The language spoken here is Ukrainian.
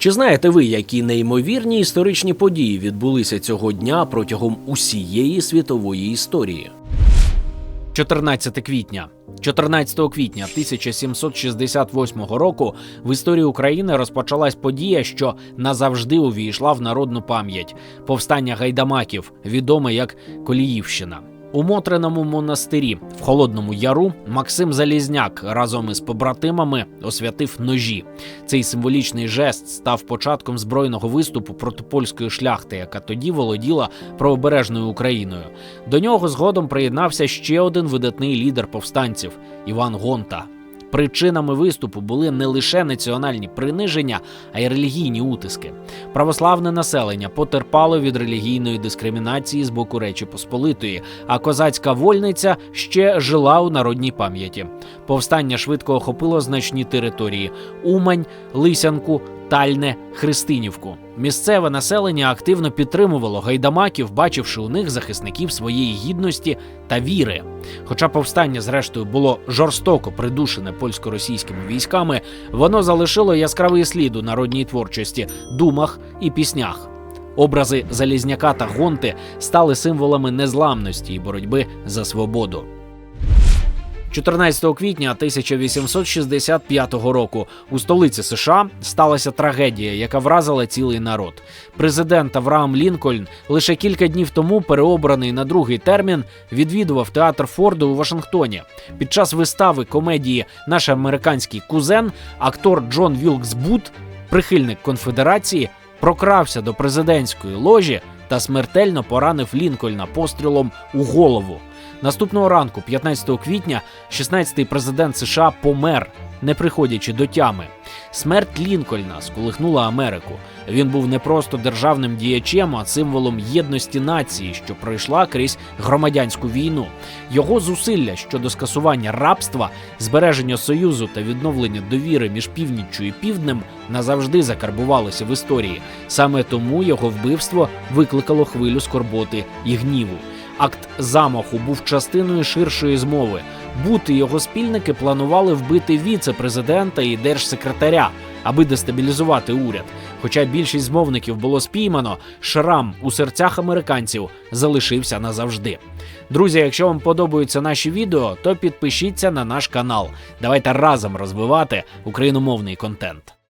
Чи знаєте ви, які неймовірні історичні події відбулися цього дня протягом усієї світової історії? 14 квітня. 14 квітня 1768 року в історії України розпочалась подія, що назавжди увійшла в народну пам'ять повстання гайдамаків, відоме як Коліївщина. У Мотриному монастирі в Холодному Яру Максим Залізняк разом із побратимами освятив ножі. Цей символічний жест став початком збройного виступу проти польської шляхти, яка тоді володіла правобережною Україною. До нього згодом приєднався ще один видатний лідер повстанців Іван Гонта. Причинами виступу були не лише національні приниження, а й релігійні утиски. Православне населення потерпало від релігійної дискримінації з боку Речі Посполитої, а козацька вольниця ще жила у народній пам'яті. Повстання швидко охопило значні території: Умань, Лисянку, Тальне, Христинівку. Місцеве населення активно підтримувало гайдамаків, бачивши у них захисників своєї гідності та віри. Хоча повстання, зрештою, було жорстоко придушене польсько-російськими військами, воно залишило яскравий слід у народній творчості, думах і піснях. Образи Залізняка та Гонти стали символами незламності і боротьби за свободу. 14 квітня 1865 року у столиці США сталася трагедія, яка вразила цілий народ. Президент Авраам Лінкольн лише кілька днів тому, переобраний на другий термін, відвідував театр Форду у Вашингтоні. Під час вистави комедії Наш американський кузен актор Джон Вілкс Бут, прихильник конфедерації, прокрався до президентської ложі та смертельно поранив Лінкольна пострілом у голову. Наступного ранку, 15 квітня, 16-й президент США помер, не приходячи до тями. Смерть Лінкольна сколихнула Америку. Він був не просто державним діячем, а символом єдності нації, що пройшла крізь громадянську війну. Його зусилля щодо скасування рабства, збереження союзу та відновлення довіри між північчю і півднем назавжди закарбувалося в історії. Саме тому його вбивство викликало хвилю скорботи і гніву. Акт замаху був частиною ширшої змови. Бути його спільники планували вбити віце-президента і держсекретаря, аби дестабілізувати уряд. Хоча більшість змовників було спіймано, шрам у серцях американців залишився назавжди. Друзі, якщо вам подобаються наші відео, то підпишіться на наш канал. Давайте разом розвивати україномовний контент.